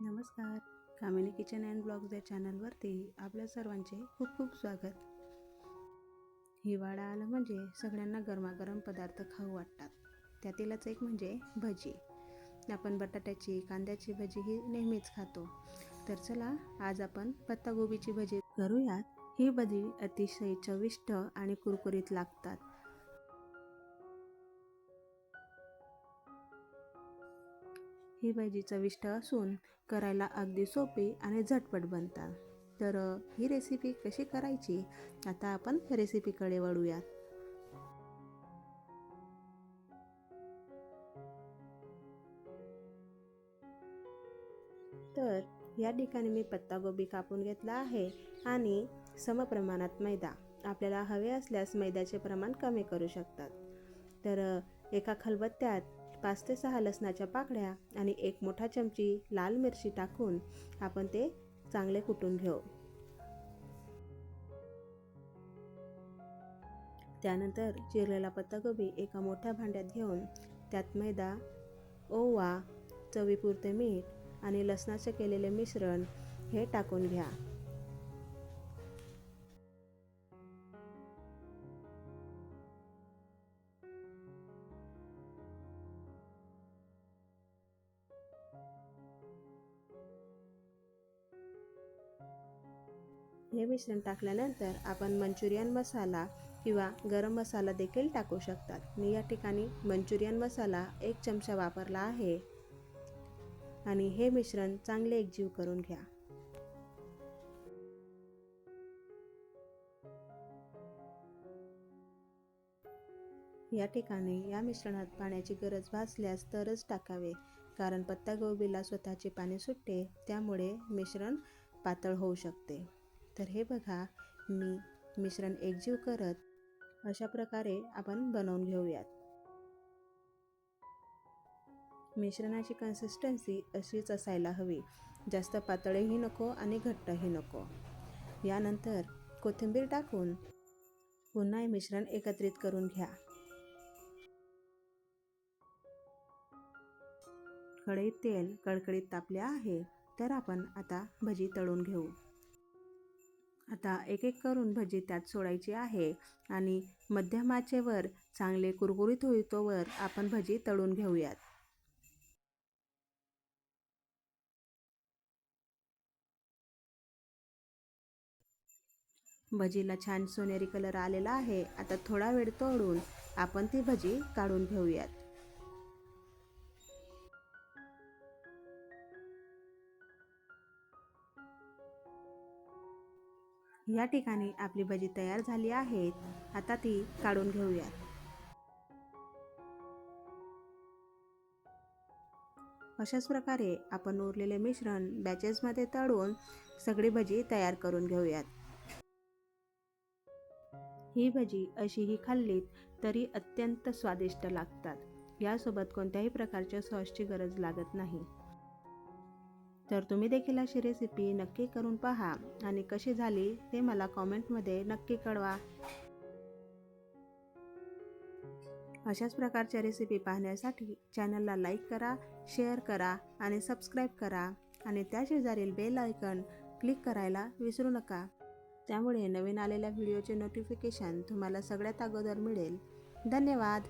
नमस्कार. कामिनी kitchen and blogs या चॅनलवरती आपल्या सर्वांचे खूप खूप स्वागत. हिवाळा आला म्हणजे सगळ्यांना गरमागरम पदार्थ खाऊ वाटतात. त्यातीलच एक म्हणजे भजी. आपण बटाट्याची कांद्याची भजी ही नेहमीच खातो. तर चला आज आपण पत्तागोबीची भजी करूयात. ही भजी अतिशय चविष्ट आणि कुरकुरीत लागतात. ही भाजी चविष्ट असून करायला अगदी सोपी आणि झटपट बनतात तर ही रेसिपी कशी करायची? आता आपण रेसिपीकडे वळूयात. तर या ठिकाणी मी पत्तागोबी कापून घेतला आहे आणि समप्रमाणात मैदा. आपल्याला हवे असल्यास मैद्याचे प्रमाण कमी करू शकतात. तर एका खलबत्त्यात पाच ते सहा लसणाच्या पाकळ्या आणि एक मोठा चमची लाल मिरची टाकून आपण ते चांगले कुटून घेऊ. त्यानंतर चिरलेला पत्ताकोबी एका मोठ्या भांड्यात घेऊन त्यात मैदा ओवा चवीपुरते मीठ आणि लसणाचे केलेले मिश्रण हे टाकून घ्या. हे मिश्रण टाकल्यानंतर आपण मंचुरियन मसाला किंवा गरम मसाला देखील टाकू शकतात. मी या ठिकाणी मंचुरियन मसाला एक चमचा वापरला आहे. आणि हे मिश्रण चांगले एकजीव करून घ्या. या ठिकाणी या मिश्रणात पाण्याची गरज भासल्यास तरच टाकावे कारण पत्तागोबीला स्वतःचे पाणी सुटते त्यामुळे मिश्रण पातळ होऊ शकते. तर हे बघा मी मिश्रण एकजीव करत अशा प्रकारे आपण बनवून घेऊयात. मिश्रणाची कन्सिस्टन्सी अशीच असायला हवी. जास्त पातळही नको आणि घट्टही नको. यानंतर कोथिंबीर टाकून पुन्हा हे मिश्रण एकत्रित करून घ्या. कढईत तेल कडकडीत तापले आहे तर आपण आता भजी तळून घेऊ. आता एक एक करून भजी त्यात सोडायची आहे आणि मध्यम आचेवर चांगले कुरकुरीत होईतोवर आपण भजी तळून घेऊयात. भजीला छान सोनेरी कलर आलेला आहे. आता थोडा वेळ तोडून आपण ती भजी काढून घेऊयात. या ठिकाणी आपली भजी तयार झाली आहेत. आता ती काढून घेऊयात. अशाच प्रकारे आपण उरलेले मिश्रण बॅचेसमध्ये तळून सगळी भजी तयार करून घेऊयात. ही भजी अशीही खाल्लीत तरी अत्यंत स्वादिष्ट लागतात. यासोबत कोणत्याही प्रकारच्या सॉसची गरज लागत नाही. तर तुम्ही देखील अशी रेसिपी नक्की करून पहा आणि कशी झाली ते मला कॉमेंटमध्ये नक्की कळवा. अशाच प्रकारच्या रेसिपी पाहण्यासाठी चॅनलला लाईक करा शेअर करा आणि सबस्क्राईब करा आणि त्या शेजारील बेल आयकन क्लिक करायला विसरू नका. त्यामुळे नवीन आलेल्या व्हिडिओचे नोटिफिकेशन तुम्हाला सगळ्यात अगोदर मिळेल. धन्यवाद!